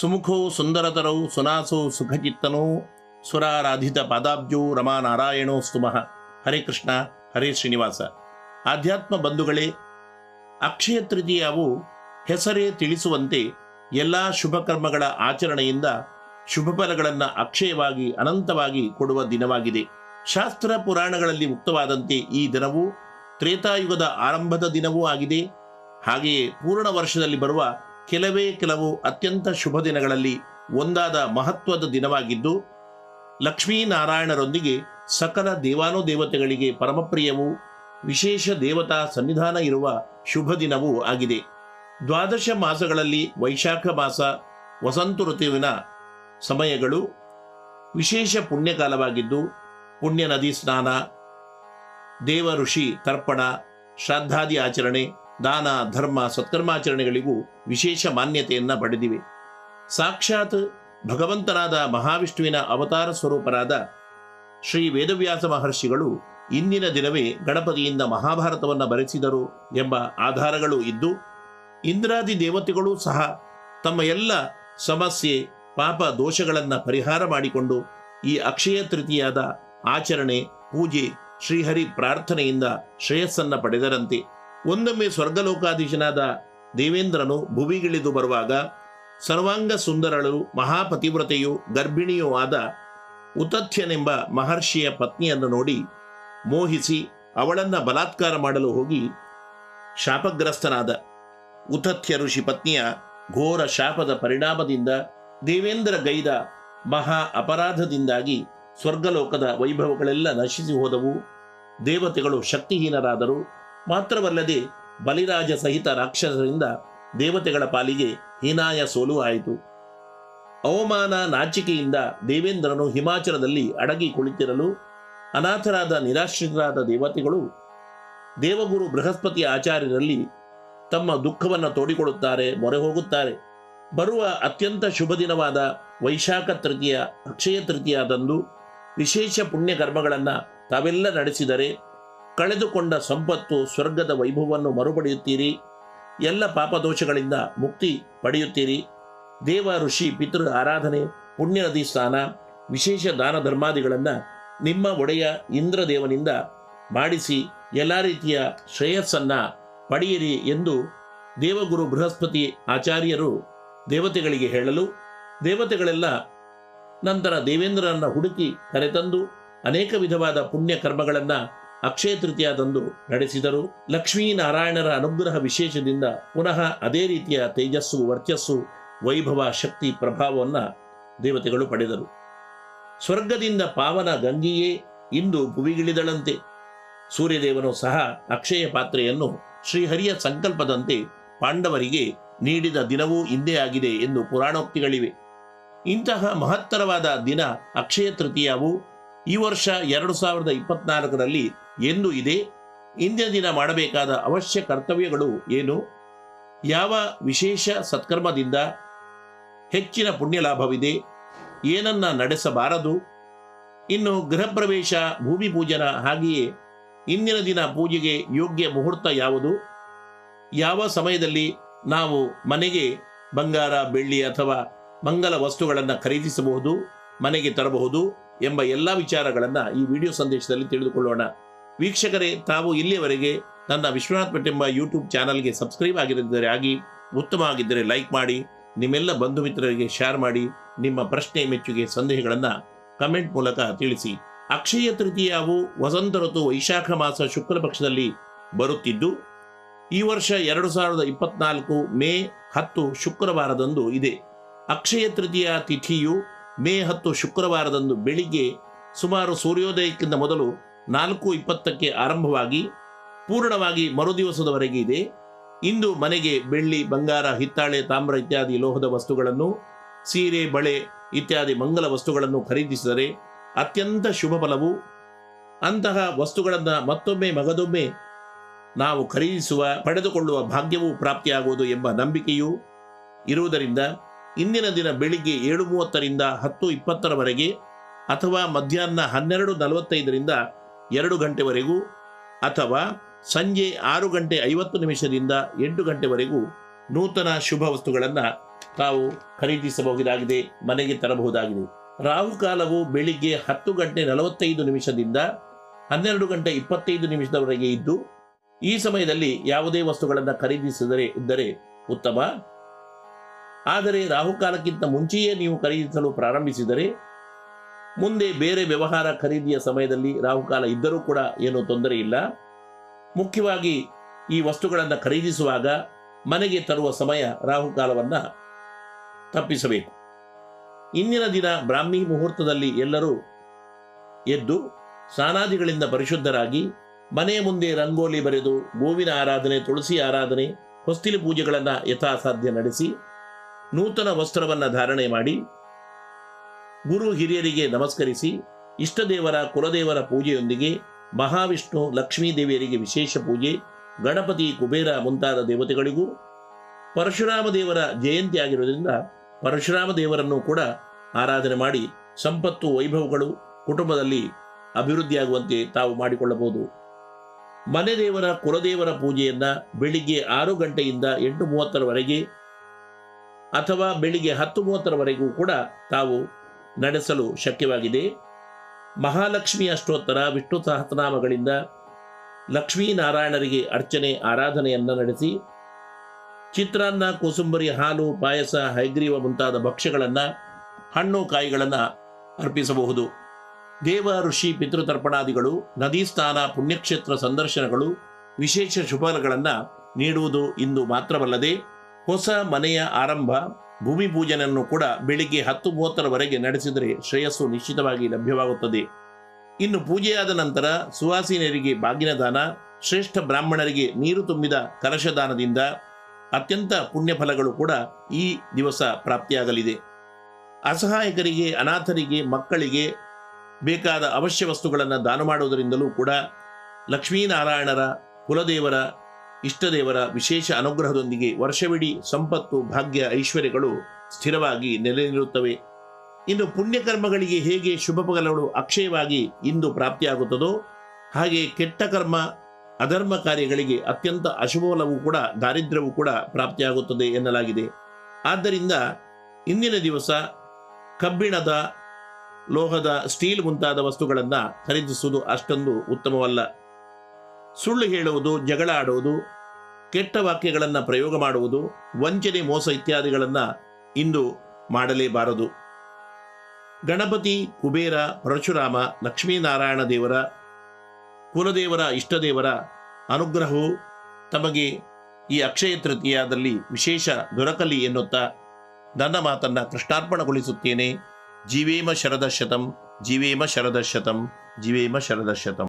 ಸುಮುಖೋ ಸುಂದರತರೌ ಸುನಾಸೋ ಸುಖಚಿತ್ತನೋ ಸುರಾರಾಧಿತ ಪಾದಾಬ್ಜೋ ರಮಾ ನಾರಾಯಣೋ ಹರೇ ಕೃಷ್ಣ, ಹರೇ ಶ್ರೀನಿವಾಸ. ಆಧ್ಯಾತ್ಮ ಬಂಧುಗಳೇ, ಅಕ್ಷಯ ತೃತೀಯವು ಹೆಸರೇ ತಿಳಿಸುವಂತೆ ಎಲ್ಲ ಶುಭ ಕರ್ಮಗಳ ಆಚರಣೆಯಿಂದ ಶುಭ ಫಲಗಳನ್ನು ಅಕ್ಷಯವಾಗಿ, ಅನಂತವಾಗಿ ಕೊಡುವ ದಿನವಾಗಿದೆ. ಶಾಸ್ತ್ರ ಪುರಾಣಗಳಲ್ಲಿ ಮುಕ್ತವಾದಂತೆ ಈ ದಿನವು ತ್ರೇತಾಯುಗದ ಆರಂಭದ ದಿನವೂ ಆಗಿದೆ. ಹಾಗೆಯೇ ಪೂರ್ಣ ವರ್ಷದಲ್ಲಿ ಬರುವ ಕೆಲವೇ ಕೆಲವು ಅತ್ಯಂತ ಶುಭ ದಿನಗಳಲ್ಲಿ ಒಂದಾದ ಮಹತ್ವದ ದಿನವಾಗಿದ್ದು ಲಕ್ಷ್ಮೀನಾರಾಯಣರೊಂದಿಗೆ ಸಕಲ ದೇವಾನುದೇವತೆಗಳಿಗೆ ಪರಮಪ್ರಿಯವೂ, ವಿಶೇಷ ದೇವತಾ ಸನ್ನಿಧಾನ ಇರುವ ಶುಭ ದಿನವೂ ಆಗಿದೆ. ದ್ವಾದಶ ಮಾಸಗಳಲ್ಲಿ ವೈಶಾಖ ಮಾಸ, ವಸಂತ ಋತುವಿನ ಸಮಯಗಳು ವಿಶೇಷ ಪುಣ್ಯಕಾಲವಾಗಿದ್ದು ಪುಣ್ಯ ನದಿ ಸ್ನಾನ ದೇವ ಋಷಿ ತರ್ಪಣ ಶ್ರಾದ್ದಾದಿ ಆಚರಣೆ ದಾನ ಧರ್ಮ ಸತ್ಕರ್ಮಾಚರಣೆಗಳಿಗೂ ವಿಶೇಷ ಮಾನ್ಯತೆಯನ್ನು ಪಡೆದಿವೆ. ಸಾಕ್ಷಾತ್ ಭಗವಂತನಾದ ಮಹಾವಿಷ್ಣುವಿನ ಅವತಾರ ಸ್ವರೂಪರಾದ ಶ್ರೀ ವೇದವ್ಯಾಸ ಮಹರ್ಷಿಗಳು ಇಂದಿನ ದಿನವೇ ಗಣಪತಿಯಿಂದ ಮಹಾಭಾರತವನ್ನು ಬರೆಸಿದರು ಎಂಬ ಆಧಾರಗಳು ಇದ್ದು, ಇಂದ್ರಾದಿ ದೇವತೆಗಳೂ ಸಹ ತಮ್ಮ ಎಲ್ಲ ಸಮಸ್ಯೆ, ಪಾಪ ದೋಷಗಳನ್ನು ಪರಿಹಾರ ಮಾಡಿಕೊಂಡು ಈ ಅಕ್ಷಯ ತೃತೀಯಾದ ಆಚರಣೆ, ಪೂಜೆ, ಶ್ರೀಹರಿ ಪ್ರಾರ್ಥನೆಯಿಂದ ಶ್ರೇಯಸ್ಸನ್ನು ಪಡೆದರಂತೆ. ಒಂದೊಮ್ಮೆ ಸ್ವರ್ಗಲೋಕಾಧೀಶನಾದ ದೇವೇಂದ್ರನು ಭುವಿಗಿಳಿದು ಬರುವಾಗ ಸರ್ವಾಂಗ ಸುಂದರಳು, ಮಹಾಪತಿವ್ರತೆಯು, ಗರ್ಭಿಣಿಯೂ ಆದ ಉತಥ್ಯನೆಂಬ ಮಹರ್ಷಿಯ ಪತ್ನಿಯನ್ನು ನೋಡಿ ಮೋಹಿಸಿ ಅವಳನ್ನ ಬಲಾತ್ಕಾರ ಮಾಡಲು ಹೋಗಿ ಶಾಪಗ್ರಸ್ತನಾದ ಉತಥ್ಯ ಋಷಿ ಪತ್ನಿಯ ಘೋರ ಶಾಪದ ಪರಿಣಾಮದಿಂದ ದೇವೇಂದ್ರ ಗೈದ ಮಹಾ ಅಪರಾಧದಿಂದಾಗಿ ಸ್ವರ್ಗಲೋಕದ ವೈಭವಗಳೆಲ್ಲ ನಶಿಸಿ ಹೋದವು. ದೇವತೆಗಳು ಶಕ್ತಿಹೀನರಾದರು. ಮಾತ್ರವಲ್ಲದೆ ಬಲಿರಾಜ ಸಹಿತ ರಾಕ್ಷಸರಿಂದ ದೇವತೆಗಳ ಪಾಲಿಗೆ ಹೀನಾಯ ಸೋಲು ಆಯಿತು. ಅವಮಾನ ನಾಚಿಕೆಯಿಂದ ದೇವೇಂದ್ರನು ಹಿಮಾಚಲದಲ್ಲಿ ಅಡಗಿ ಕುಳಿತಿರಲು ಅನಾಥರಾದ ನಿರಾಶ್ರಿತರಾದ ದೇವತೆಗಳು ದೇವಗುರು ಬೃಹಸ್ಪತಿ ಆಚಾರ್ಯರಲ್ಲಿ ತಮ್ಮ ದುಃಖವನ್ನು ತೋಡಿಕೊಳ್ಳುತ್ತಾರೆ ಮೊರೆ ಹೋಗುತ್ತಾರೆ ಬರುವ ಅತ್ಯಂತ ಶುಭ ದಿನವಾದ ವೈಶಾಖ ತೃತೀಯ, ಅಕ್ಷಯ ತೃತೀಯದಂದು ವಿಶೇಷ ಪುಣ್ಯ ಕರ್ಮಗಳನ್ನು ತಾವೆಲ್ಲ ನಡೆಸಿದರೆ ಕಳೆದುಕೊಂಡ ಸಂಪತ್ತು ಸ್ವರ್ಗದ ವೈಭವವನ್ನು ಮರುಪಡೆಯುತ್ತೀರಿ. ಎಲ್ಲ ಪಾಪದೋಷಗಳಿಂದ ಮುಕ್ತಿ ಪಡೆಯುತ್ತೀರಿ. ದೇವ, ಋಷಿ, ಪಿತೃ ಆರಾಧನೆ ಪುಣ್ಯ ನದಿ ಸ್ನಾನ, ವಿಶೇಷ ದಾನ ಧರ್ಮಾದಿಗಳನ್ನು ನಿಮ್ಮ ಒಡೆಯ ಇಂದ್ರದೇವನಿಂದ ಮಾಡಿಸಿ ಎಲ್ಲ ರೀತಿಯ ಶ್ರೇಯಸ್ಸನ್ನು ಪಡೆಯಿರಿ ಎಂದು ದೇವಗುರು ಬೃಹಸ್ಪತಿ ಆಚಾರ್ಯರು ದೇವತೆಗಳಿಗೆ ಹೇಳಲು, ದೇವತೆಗಳೆಲ್ಲ ನಂತರ ದೇವೇಂದ್ರನನ್ನು ಹುಡುಕಿ ಕರೆತಂದು ಅನೇಕ ವಿಧವಾದ ಪುಣ್ಯ ಕರ್ಮಗಳನ್ನು ಅಕ್ಷಯ ತೃತೀಯದಂದು ನಡೆಸಿದರು. ಲಕ್ಷ್ಮೀನಾರಾಯಣರ ಅನುಗ್ರಹ ವಿಶೇಷದಿಂದ ಪುನಃ ಅದೇ ರೀತಿಯ ತೇಜಸ್ಸು, ವರ್ಚಸ್ಸು, ವೈಭವ, ಶಕ್ತಿ, ಪ್ರಭಾವವನ್ನು ದೇವತೆಗಳು ಪಡೆದರು. ಸ್ವರ್ಗದಿಂದ ಪಾವನ ಗಂಗೆಯೇ ಇಂದು ಭುವಿಗಿಳಿದಳಂತೆ. ಸೂರ್ಯದೇವನು ಸಹ ಅಕ್ಷಯ ಪಾತ್ರೆಯನ್ನು ಶ್ರೀಹರಿಯ ಸಂಕಲ್ಪದಂತೆ ಪಾಂಡವರಿಗೆ ನೀಡಿದ ದಿನವೂ ಇಂದೇ ಆಗಿದೆ ಎಂದು ಪುರಾಣೋಕ್ತಿಗಳಿವೆ. ಇಂತಹ ಮಹತ್ತರವಾದ ದಿನ ಅಕ್ಷಯ ತೃತೀಯವು ಈ ವರ್ಷ ಎರಡು ಸಾವಿರದ ಇಪ್ಪತ್ನಾಲ್ಕರಲ್ಲಿ ಎಂದು ಇದೆ ಇಂದಿನ ದಿನ ಮಾಡಬೇಕಾದ ಅವಶ್ಯ ಕರ್ತವ್ಯಗಳು ಏನು? ಯಾವ ವಿಶೇಷ ಸತ್ಕರ್ಮದಿಂದ ಹೆಚ್ಚಿನ ಪುಣ್ಯ ಲಾಭವಿದೆ ಏನನ್ನ ನಡೆಸಬಾರದು? ಇನ್ನು ಗೃಹ ಪ್ರವೇಶ ಭೂಮಿ ಪೂಜನ ಹಾಗೆಯೇ ಇಂದಿನ ದಿನ ಪೂಜೆಗೆ ಯೋಗ್ಯ ಮುಹೂರ್ತ ಯಾವುದು? ಯಾವ ಸಮಯದಲ್ಲಿ ನಾವು ಮನೆಗೆ ಬಂಗಾರ, ಬೆಳ್ಳಿ ಅಥವಾ ಮಂಗಲ ವಸ್ತುಗಳನ್ನು ಖರೀದಿಸಬಹುದು, ಮನೆಗೆ ತರಬಹುದು ಎಂಬ ಎಲ್ಲ ವಿಚಾರಗಳನ್ನು ಈ ವಿಡಿಯೋ ಸಂದೇಶದಲ್ಲಿ ತಿಳಿದುಕೊಳ್ಳೋಣ. ವೀಕ್ಷಕರೇ, ತಾವು ಇಲ್ಲಿಯವರೆಗೆ ನನ್ನ ವಿಶ್ವನಾಥ್ ಭಟ್ ಎಂಬ ಯೂಟ್ಯೂಬ್ ಚಾನಲ್ಗೆ ಸಬ್ಸ್ಕ್ರೈಬ್ ಆಗಿರಿದ್ದರೆ ಆಗಿ ಉತ್ತಮವಾಗಿದ್ದರೆ ಲೈಕ್ ಮಾಡಿ, ನಿಮ್ಮೆಲ್ಲ ಬಂಧು ಮಿತ್ರರಿಗೆ ಶೇರ್ ಮಾಡಿ, ನಿಮ್ಮ ಪ್ರಶ್ನೆ ಮೆಚ್ಚುಗೆ ಸಂದೇಹಗಳನ್ನು ಕಮೆಂಟ್ ಮೂಲಕ ತಿಳಿಸಿ. ಅಕ್ಷಯ ತೃತೀಯವು ವಸಂತ ಋತು ವೈಶಾಖ ಮಾಸ ಶುಕ್ಲ ಪಕ್ಷದಲ್ಲಿ ಬರುತ್ತಿದ್ದು, ಈ ವರ್ಷ ಎರಡು ಸಾವಿರದ ಇಪ್ಪತ್ನಾಲ್ಕು ಮೇ ಹತ್ತು ಶುಕ್ರವಾರದಂದು ಇದೆ. ಅಕ್ಷಯ ತೃತೀಯ ತಿಥಿಯು ಮೇ ಹತ್ತು ಶುಕ್ರವಾರದಂದು ಬೆಳಿಗ್ಗೆ ಸುಮಾರು ಸೂರ್ಯೋದಯಕ್ಕಿಂತ ಮೊದಲು ನಾಲ್ಕು ಇಪ್ಪತ್ತಕ್ಕೆ ಆರಂಭವಾಗಿ ಪೂರ್ಣವಾಗಿ ಮರುದಿವಸದವರೆಗೆ ಇದೆ. ಇಂದು ಮನೆಗೆ ಬೆಳ್ಳಿ, ಬಂಗಾರ, ಹಿತ್ತಾಳೆ, ತಾಮ್ರ ಇತ್ಯಾದಿ ಲೋಹದ ವಸ್ತುಗಳನ್ನು, ಸೀರೆ, ಬಳೆ ಇತ್ಯಾದಿ ಮಂಗಲ ವಸ್ತುಗಳನ್ನು ಖರೀದಿಸಿದರೆ ಅತ್ಯಂತ ಶುಭ ಫಲವು. ಅಂತಹ ವಸ್ತುಗಳನ್ನು ಮತ್ತೊಮ್ಮೆ ಮಗದೊಮ್ಮೆ ನಾವು ಖರೀದಿಸುವ, ಪಡೆದುಕೊಳ್ಳುವ ಭಾಗ್ಯವೂ ಪ್ರಾಪ್ತಿಯಾಗುವುದು ಎಂಬ ನಂಬಿಕೆಯೂ ಇರುವುದರಿಂದ ಇಂದಿನ ದಿನ ಬೆಳಿಗ್ಗೆ ಏಳು ಮೂವತ್ತರಿಂದ ಹತ್ತು ಇಪ್ಪತ್ತರವರೆಗೆ ಅಥವಾ ಮಧ್ಯಾಹ್ನ ಹನ್ನೆರಡು ನಲವತ್ತೈದರಿಂದ ಎರಡು ಗಂಟೆವರೆಗೂ ಅಥವಾ ಸಂಜೆ ಆರು ಗಂಟೆ ಐವತ್ತು ನಿಮಿಷದಿಂದ ಎಂಟು ಗಂಟೆವರೆಗೂ ನೂತನ ಶುಭ ವಸ್ತುಗಳನ್ನು ತಾವು ಖರೀದಿಸಬಹುದಾಗಿದೆ, ಮನೆಗೆ ತರಬಹುದಾಗಿದೆ. ರಾಹುಕಾಲವು ಬೆಳಿಗ್ಗೆ ಹತ್ತು ಗಂಟೆ ನಲವತ್ತೈದು ನಿಮಿಷದಿಂದ ಹನ್ನೆರಡು ಗಂಟೆ ಇಪ್ಪತ್ತೈದು ನಿಮಿಷದವರೆಗೆ ಇದ್ದು, ಈ ಸಮಯದಲ್ಲಿ ಯಾವುದೇ ವಸ್ತುಗಳನ್ನು ಖರೀದಿಸಿದರೆ, ಇದ್ದರೆ ಉತ್ತಮ. ಆದರೆ ರಾಹುಕಾಲಕ್ಕಿಂತ ಮುಂಚೆಯೇ ನೀವು ಖರೀದಿಸಲು ಪ್ರಾರಂಭಿಸಿದರೆ ಮುಂದೆ ಬೇರೆ ವ್ಯವಹಾರ ಖರೀದಿಯ ಸಮಯದಲ್ಲಿ ರಾಹುಕಾಲ ಇದ್ದರೂ ಕೂಡ ಏನೂ ತೊಂದರೆ ಇಲ್ಲ. ಮುಖ್ಯವಾಗಿ ಈ ವಸ್ತುಗಳನ್ನು ಖರೀದಿಸುವಾಗ ಮನೆಗೆ ತರುವ ಸಮಯ ರಾಹುಕಾಲವನ್ನು ತಪ್ಪಿಸಬೇಕು. ಇಂದಿನ ದಿನ ಬ್ರಾಹ್ಮಿ ಮುಹೂರ್ತದಲ್ಲಿ ಎಲ್ಲರೂ ಎದ್ದು ಸ್ನಾನಾದಿಗಳಿಂದ ಪರಿಶುದ್ಧರಾಗಿ ಮನೆಯ ಮುಂದೆ ರಂಗೋಲಿ ಬರೆದು ಗೋವಿನ ಆರಾಧನೆ, ತುಳಸಿ ಆರಾಧನೆ ಹೊಸ್ತಿಲು ಪೂಜೆಗಳನ್ನು ಯಥಾಸಾಧ್ಯ ನಡೆಸಿ ನೂತನ ವಸ್ತ್ರವನ್ನು ಧಾರಣೆ ಮಾಡಿ ಗುರು ಹಿರಿಯರಿಗೆ ನಮಸ್ಕರಿಸಿ, ಇಷ್ಟದೇವರ ಕುಲದೇವರ ಪೂಜೆಯೊಂದಿಗೆ ಮಹಾವಿಷ್ಣು ಲಕ್ಷ್ಮೀ ದೇವಿಯರಿಗೆ ವಿಶೇಷ ಪೂಜೆ, ಗಣಪತಿ ಕುಬೇರ ಮುಂತಾದ ದೇವತೆಗಳಿಗೂ ಪರಶುರಾಮ ದೇವರ ಜಯಂತಿ ಆಗಿರುವುದರಿಂದ ಪರಶುರಾಮ ದೇವರನ್ನು ಕೂಡ ಆರಾಧನೆ ಮಾಡಿ ಸಂಪತ್ತು ವೈಭವಗಳು ಕುಟುಂಬದಲ್ಲಿ ಅಭಿವೃದ್ಧಿಯಾಗುವಂತೆ ತಾವು ಮಾಡಿಕೊಳ್ಳಬಹುದು. ಮನೆ ದೇವರ ಕುಲದೇವರ ಪೂಜೆಯನ್ನ ಬೆಳಿಗ್ಗೆ ಆರು ಗಂಟೆಯಿಂದ ಎಂಟು ಮೂವತ್ತರವರೆಗೆ ಅಥವಾ ಬೆಳಿಗ್ಗೆ ಹತ್ತು ಮೂವತ್ತರವರೆಗೂ ಕೂಡ ತಾವು ನಡೆಸಲು ಶಕ್ಯವಾಗಿದೆ. ಮಹಾಲಕ್ಷ್ಮಿ ಅಷ್ಟೋತ್ತರ ವಿಷ್ಣು ಸಹಸ್ರನಾಮಗಳಿಂದ ಲಕ್ಷ್ಮೀನಾರಾಯಣರಿಗೆ ಅರ್ಚನೆ, ಆರಾಧನೆಯನ್ನು ನಡೆಸಿ, ಚಿತ್ರಾನ್ನ, ಕೋಸುಂಬರಿ, ಹಾಲು, ಪಾಯಸ, ಹೈಗ್ರೀವ ಮುಂತಾದ ಭಕ್ಷ್ಯಗಳನ್ನು, ಹಣ್ಣು ಕಾಯಿಗಳನ್ನು ಅರ್ಪಿಸಬಹುದು. ದೇವ, ಋಷಿ ಪಿತೃತರ್ಪಣಾದಿಗಳು ನದಿ ಸ್ನಾನ, ಪುಣ್ಯಕ್ಷೇತ್ರ ಸಂದರ್ಶನಗಳು, ವಿಶೇಷ ಶುಭಗಳನ್ನು ನೀಡುವುದು ಇಂದು ಮಾತ್ರವಲ್ಲದೆ, ಹೊಸ ಮನೆಯ ಆರಂಭ ಭೂಮಿ ಪೂಜನೆಯನ್ನು ಕೂಡ ಬೆಳಿಗ್ಗೆ ಹತ್ತು ಮೂವತ್ತರವರೆಗೆ ನಡೆಸಿದರೆ ಶ್ರೇಯಸ್ಸು ನಿಶ್ಚಿತವಾಗಿ ಲಭ್ಯವಾಗುತ್ತದೆ. ಇನ್ನು ಪೂಜೆಯಾದ ನಂತರ ಸುವಾಸಿನಿಯರಿಗೆ ಬಾಗಿನ ದಾನ ಶ್ರೇಷ್ಠ ಬ್ರಾಹ್ಮಣರಿಗೆ ನೀರು ತುಂಬಿದ ಕಲಶದಾನದಿಂದ ಅತ್ಯಂತ ಪುಣ್ಯ ಫಲಗಳು ಕೂಡ ಈ ದಿವಸ ಪ್ರಾಪ್ತಿಯಾಗಲಿದೆ. ಅಸಹಾಯಕರಿಗೆ, ಅನಾಥರಿಗೆ, ಮಕ್ಕಳಿಗೆ ಬೇಕಾದ ಅವಶ್ಯ ವಸ್ತುಗಳನ್ನು ದಾನ ಮಾಡುವುದರಿಂದಲೂ ಕೂಡ ಲಕ್ಷ್ಮೀನಾರಾಯಣರ ಕುಲದೇವರ ಇಷ್ಟದೇವರ ವಿಶೇಷ ಅನುಗ್ರಹದೊಂದಿಗೆ ವರ್ಷವಿಡೀ ಸಂಪತ್ತು, ಭಾಗ್ಯ, ಐಶ್ವರ್ಯಗಳು ಸ್ಥಿರವಾಗಿ ನೆಲೆ ನಿಲ್ಲುತ್ತವೆ. ಇನ್ನು ಪುಣ್ಯಕರ್ಮಗಳಿಗೆ ಹೇಗೆ ಶುಭ ಫಲಗಳು ಅಕ್ಷಯವಾಗಿ ಇಂದು ಪ್ರಾಪ್ತಿಯಾಗುತ್ತದೋ, ಹಾಗೆ ಕೆಟ್ಟ ಕರ್ಮ, ಅಧರ್ಮ ಕಾರ್ಯಗಳಿಗೆ ಅತ್ಯಂತ ಅಶುಭಫಲವೂ ಕೂಡ, ದಾರಿದ್ರ್ಯವೂ ಕೂಡ ಪ್ರಾಪ್ತಿಯಾಗುತ್ತದೆ ಎನ್ನಲಾಗಿದೆ. ಆದ್ದರಿಂದ ಇಂದಿನ ದಿವಸ ಕಬ್ಬಿಣದ, ಲೋಹದ, ಸ್ಟೀಲ್ ಮುಂತಾದ ವಸ್ತುಗಳನ್ನು ಖರೀದಿಸುವುದು ಅಷ್ಟೊಂದು ಉತ್ತಮವಲ್ಲ. ಸುಳ್ಳು ಹೇಳುವುದು ಜಗಳ ಆಡುವುದು ಕೆಟ್ಟ ವಾಕ್ಯಗಳನ್ನು ಪ್ರಯೋಗ ಮಾಡುವುದು, ವಂಚನೆ, ಮೋಸ ಇತ್ಯಾದಿಗಳನ್ನು ಇಂದು ಮಾಡಲೇಬಾರದು. ಗಣಪತಿ, ಕುಬೇರ, ಪರಶುರಾಮ, ಲಕ್ಷ್ಮೀನಾರಾಯಣ ದೇವರ, ಕುಲದೇವರ, ಇಷ್ಟದೇವರ ಅನುಗ್ರಹವು ತಮಗೆ ಈ ಅಕ್ಷಯ ತೃತೀಯದಲ್ಲಿ ವಿಶೇಷ ದೊರಕಲಿ ಎನ್ನುತ್ತಾ ನನ್ನ ಮಾತನ್ನ ಕೃಷ್ಣಾರ್ಪಣಗೊಳಿಸುತ್ತೇನೆ. ಜೀವೇಮ ಶರದ ಶತಂ ಜೀವೇಮ ಶರದ ಶತಂ ಜೀವೇಮ ಶರದ ಶತಂ